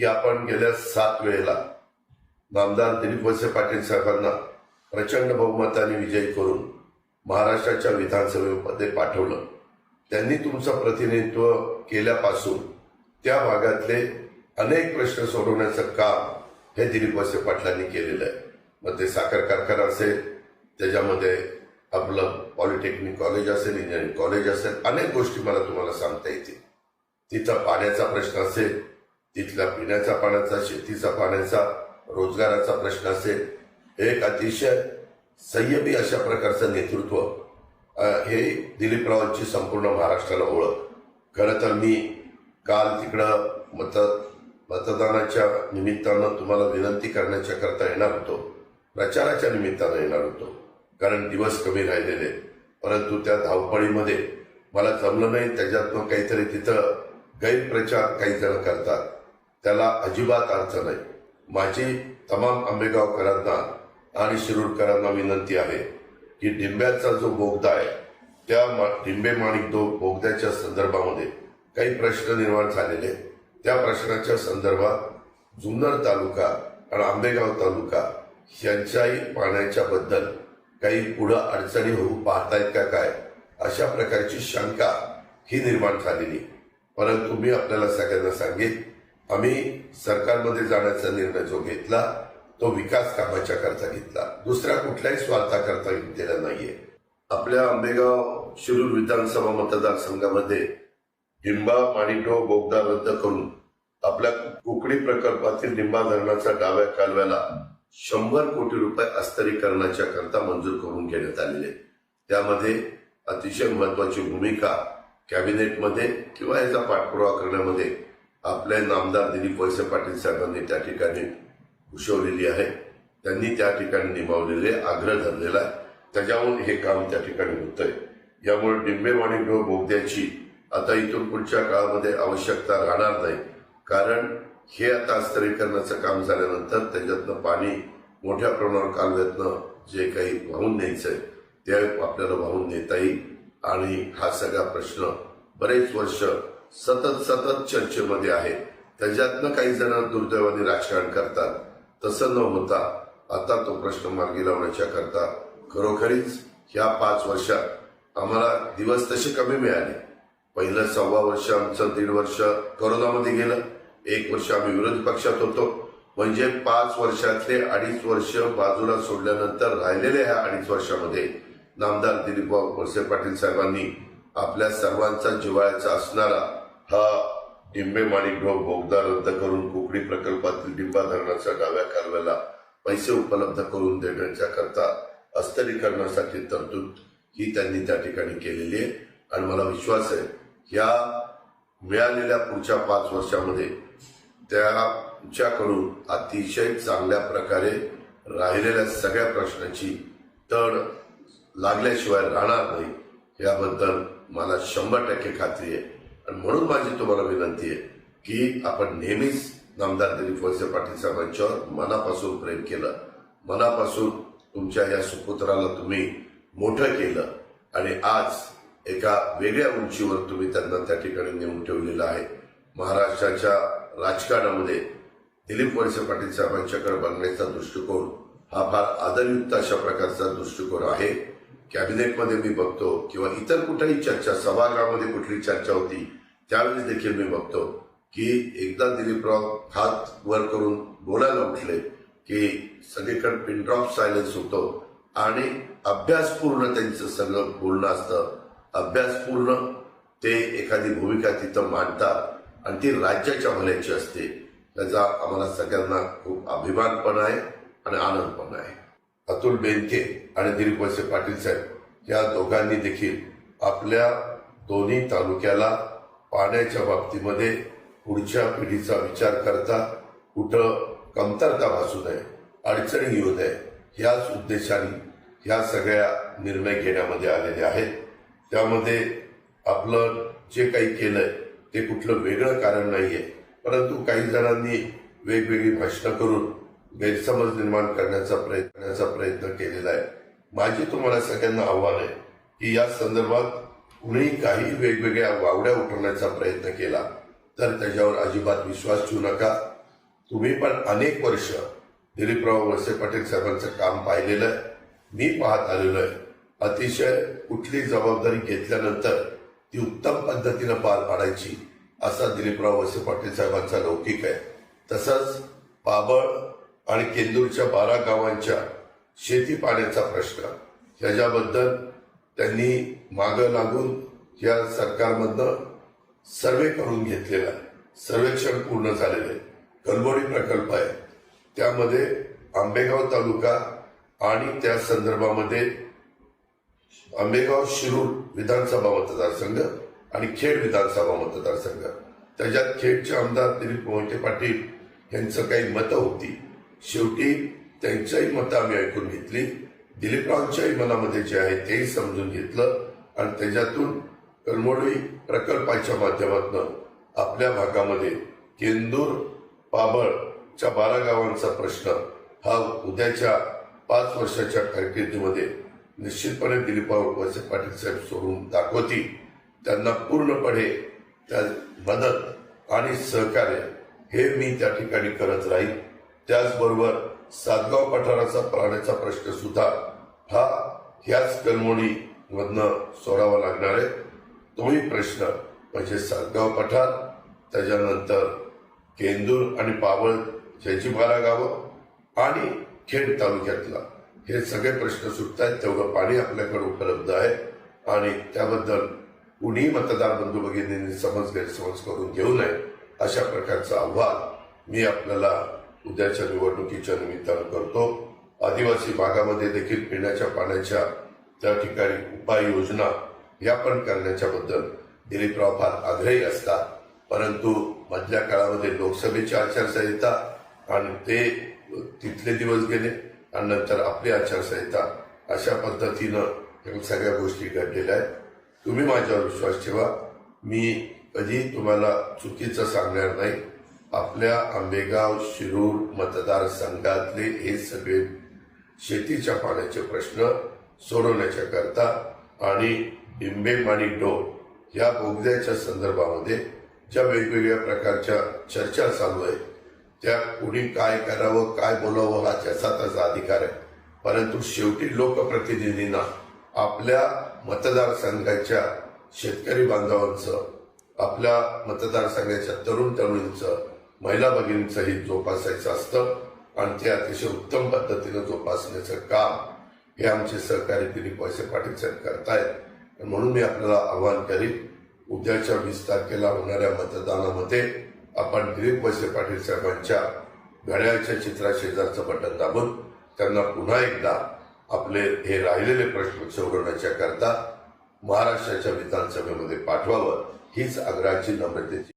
की आपण गेल्या सात वेळेला नामदार दिलीप वळसे पाटील साहेबांना प्रचंड बहुमताने विजयी करून महाराष्ट्राच्या विधानसभेमध्ये पाठवलं. त्यांनी तुमचं प्रतिनिधित्व केल्यापासून त्या भागातले अनेक प्रश्न सोडवण्याचं काम हे दिलीप वळसे पाटलांनी केलेलं आहे. मग ते साखर कारखाना असेल त्याच्यामध्ये आपलं पॉलिटेक्निक कॉलेज असेल इंजिनिअरिंग कॉलेज असेल अनेक गोष्टी मला तुम्हाला सांगता येतील. तिथं पाण्याचा प्रश्न असेल तिथल्या पिण्याचा पाण्याचा शेतीचा पाण्याचा रोजगाराचा प्रश्न असेल एक अतिशय संयमी अशा प्रकारचं नेतृत्व हे दिलीपरावांची संपूर्ण महाराष्ट्राला ओळख. खरं तर मी काल तिकडं मत मतदानाच्या निमित्तानं तुम्हाला विनंती करण्याच्या करता येणार होतो. प्रचाराच्या निमित्तानं येणार होतो. कारण दिवस कमी राहिलेले परंतु त्या धावपळीमध्ये मला जमलं नाही. त्याच्यातनं काहीतरी तिथं गैरप्रचार काही जण करतात. त्याला अजिबात अडचण नाही. माझी तमाम आंबेगावकरांना आणि शिरूरकरांना विनंती आहे की डिंब्याचा जो बोगदा आहे त्या डिंबे माणिक दो बोगद्याच्या संदर्भामध्ये काही प्रश्न निर्माण झालेले त्या प्रश्नाच्या संदर्भात जुन्नर तालुका आणि आंबेगाव तालुका यांच्याही पाण्याच्या बद्दल काही पुढं अडचणी होऊ पाहतायत का काय अशा प्रकारची शंका ही निर्माण झालेली परंतु मी आपल्याला सगळ्यांना सांगेन आम्ही सरकारमध्ये जाण्याचा निर्णय जो घेतला तो विकास कामाच्या करता घेतला. दुसऱ्या कुठल्याही स्वार्थाकरता घेतलेला नाहीये. आपल्या आंबेगाव शिरूर विधानसभा मतदारसंघामध्ये डिंबा माणिटो बोगदा रद्द करून आपल्या कुकडी प्रकल्पातील डिंबा धरणाच्या डाव्या कालव्याला शंभर कोटी रुपये अस्तरीकरणाच्या करता मंजूर करून घेण्यात आलेले त्यामध्ये अतिशय महत्वाची भूमिका कॅबिनेटमध्ये किंवा याचा पाठपुरावा करण्यामध्ये आपले नामदार दिलीप वळसे पाटील साहेबांनी त्या ठिकाणी घुसवलेली आहे. त्यांनी त्या ठिकाणी निभावलेले आग्रह धरलेला आहे. त्याच्यावरून हे काम त्या ठिकाणी होतंय. यामुळे डिंबेवाणी गृह बोगद्याची आता इथून पुढच्या काळामध्ये आवश्यकता राहणार नाही. कारण हे आता अस्तरीकरणाचं काम झाल्यानंतर त्याच्यातनं पाणी मोठ्या प्रमाणावर कालव्यातनं जे काही वाहून न्यायचंय ते आपल्याला वाहून नेता येईल. आणि हा सगळा प्रश्न बरेच वर्ष सतत सतत चर्चेमध्ये आहे. त्याच्यातनं काही जण दुर्दैवाने राजकारण करतात. तसं न होता आता तो प्रश्न मार्गी लावण्याच्या करता खरोखरीच ह्या पाच वर्षात आम्हाला दिवस तसे कमी मिळाले. पहिलं सव्वा वर्ष आमचं दीड वर्ष कोरोनामध्ये गेलं. एक वर्ष आम्ही विरोधी पक्षात होतो. म्हणजे पाच वर्षातले अडीच वर्ष बाजूला सोडल्यानंतर राहिलेल्या ह्या अडीच वर्षामध्ये नामदार दिलीप वळसे पाटील साहेबांनी आपल्या सर्वांचा जिव्हाळ्याचा असणारा हा डिंबे माणिकडोह बोगदा रद्द करून कुकडी प्रकल्पातील डिंबा धरणाच्या डाव्या कालव्याला पैसे उपलब्ध करून देण्याच्या करता अस्तरीकरणासाठी तरतूद ही त्यांनी त्या ठिकाणी केलेली आहे. आणि मला विश्वास आहे या मिळालेल्या पुढच्या पाच वर्षामध्ये त्याच्याकडून अतिशय चांगल्या प्रकारे राहिलेल्या सगळ्या प्रश्नाची तड लागल्याशिवाय राहणार नाही याबद्दल मला शंभर टक्के खात्री आहे. आणि म्हणून माझी तुम्हाला विनंती आहे की आपण नेहमीच नामदार दिलीप वळसे पाटील साहेबांच्यावर मनापासून प्रेम केलं. मनापासून तुमच्या या सुपुत्राला तुम्ही मोठं केलं. आणि आज एका वेगळ्या उंचीवर तुम्ही त्यांना त्या ठिकाणी नेऊन ठेवलेलं आहे. महाराष्ट्राच्या राजकारणामध्ये दिलीप वळसे पाटील साहेबांच्याकडे बघण्याचा दृष्टिकोन हा फार आदरयुक्त अशा प्रकारचा दृष्टिकोन आहे. कॅबिनेटमध्ये मी बघतो किंवा इतर कुठेही चर्चा सभागृहामध्ये कुठली चर्चा होती त्यावेळेस देखील मी बघतो की एकदा दिलीपराव हात वर करून बोलायला उठले की सगळीकडे पिनड्रॉप सायलेन्स होतो आणि अभ्यासपूर्ण त्यांचं सगळं बोलणं असतं. अभ्यासपूर्ण ते एखादी भूमिका तिथं मांडतात आणि ती राज्याच्या भल्याची असते. त्याचा आम्हाला सगळ्यांना खूप अभिमान पण आहे आणि आनंद पण आहे. अतुल बेनके आणि दिलीप वळसे पाटील साहेब या दोघांनी देखील आपल्या दोन्ही तालुक्याला पाण्याच्या बाबतीमध्ये पुढच्या पिढीचा विचार करता कुठं कमतरता भासू नये अडचणी येऊ नये ह्याच उद्देशाने ह्या सगळ्या निर्णय घेण्यामध्ये आलेले आहेत. त्यामध्ये आपलं जे काही केलंय ते कुठलं वेगळं कारण नाहीये. परंतु काही जणांनी वेगवेगळी भाषणं करून गैरसमज निर्माण करण्याचा प्रयत्न प्रयत्न केलेला आहे. माझी तुम्हाला सगळ्यांना आव्हान आहे की या संदर्भात कुणी काही वेगवेगळ्या वावड्या उठवण्याचा प्रयत्न केला तर त्याच्यावर अजिबात विश्वास ठेवू नका. तुम्ही पण अनेक वर्ष दिलीपराव वळसे पाटील साहेबांचं काम पाहिलेलं आहे. मी पाहत आलेलो आहे. अतिशय कुठली जबाबदारी घेतल्यानंतर ती उत्तम पद्धतीनं पार पाडायची असा दिलीपराव वळसे पाटील साहेबांचा लौकिक आहे. तसंच बाबळ आणि केंदूरच्या बारा गावांच्या शेती पाण्याचा प्रश्न ह्याच्याबद्दल त्यांनी मागं लागून या सरकारमधनं सर्वे करून घेतलेला आहे सर्वेक्षण पूर्ण झालेलं आहे. प्रकल्प आहे. त्यामध्ये आंबेगाव तालुका आणि त्या संदर्भामध्ये आंबेगाव शिरूर विधानसभा मतदारसंघ आणि खेड विधानसभा मतदारसंघ. त्याच्यात खेडचे आमदार दिलीप मोहिते पाटील यांचं काही मतं होती. शेवटी त्यांच्याही मतं आम्ही ऐकून घेतली. दिलीपरावांच्याही मनामध्ये जे आहे तेही समजून घेतलं आणि त्याच्यातून कलमोडी प्रकल्पाच्या माध्यमातून आपल्या भागामध्ये केंदूर पाबळच्या बारा गावांचा प्रश्न हा उद्याच्या पाच वर्षाच्या कारकिर्दीमध्ये निश्चितपणे दिलीपराव वळसे पाटील साहेब सोडून दाखवतील त्यांना पूर्णपणे त्या मदत आणि सहकार्य हे मी त्या ठिकाणी करत राहील त्याचबरोबर सातगाव पठाराचा पाण्याचा प्रश्न सुद्धा हा ह्याच कलमोडी मधनं सोडावा लागणार आहे. तोही प्रश्न म्हणजे सातगाव पठार त्याच्यानंतर केंदूर आणि पावळ ज्याची बारा गावं आणि खेड तालुक्यातला. हे सगळे प्रश्न सुटत आहेत तेवढं पाणी आपल्याकडे उपलब्ध आहे. आणि त्याबद्दल कुणीही मतदार बंधू भगिनींनी समज गैरसमज करून घेऊ नये अशा प्रकारचं आव्हान मी आपल्याला उद्याच्या निवडणुकीच्या निमित्तानं करतो. आदिवासी भागामध्ये देखील पिण्याच्या पाण्याच्या त्या ठिकाणी उपाययोजना या पण करण्याच्याबद्दल दिलीपराव फार आग्रही असतात. परंतु मधल्या काळामध्ये लोकसभेची आचारसंहिता आणि ते तिथले दिवस गेले आणि नंतर आपली आचारसंहिता अशा पद्धतीनं या सगळ्या गोष्टी घडलेल्या आहेत. तुम्ही माझ्यावर विश्वास ठेवा. मी कधी तुम्हाला चुकीचं सांगणार नाही. आपल्या आंबेगाव शिरूर मतदारसंघातले हे सगळे शेतीच्या पाण्याचे प्रश्न सोडवण्याच्या करता आणि डिंबेम आणि डोर या बोगद्याच्या संदर्भामध्ये ज्या वेगवेगळ्या प्रकारच्या चर्चा चालू आहेत त्या कुणी काय करावं काय बोलावं हा त्याचा त्याचा अधिकार आहे. परंतु शेवटी लोकप्रतिनिधींना आपल्या मतदारसंघाच्या शेतकरी बांधवांचं आपल्या मतदारसंघाच्या तरुण तरुणींचं महिला भगिनींचं हित जोपासायचं असतं आणि ते अतिशय उत्तम पद्धतीनं जोपासण्याचं काम हे आमचे सहकारी तिन्ही पैसे पाटील साहेब करतायत. म्हणून मी आपल्याला आवाहन करीन उद्याच्या वीस तारखेला होणाऱ्या मतदानामध्ये आपण दिलीप पैसे पाटील साहेबांच्या घड्याळच्या चित्रा शेजारचं बटन दाबून त्यांना पुन्हा एकदा आपले हे राहिलेले प्रश्न सोडवण्याच्या करता महाराष्ट्राच्या विधानसभेमध्ये पाठवावं हीच आग्रहाची नम्रतेची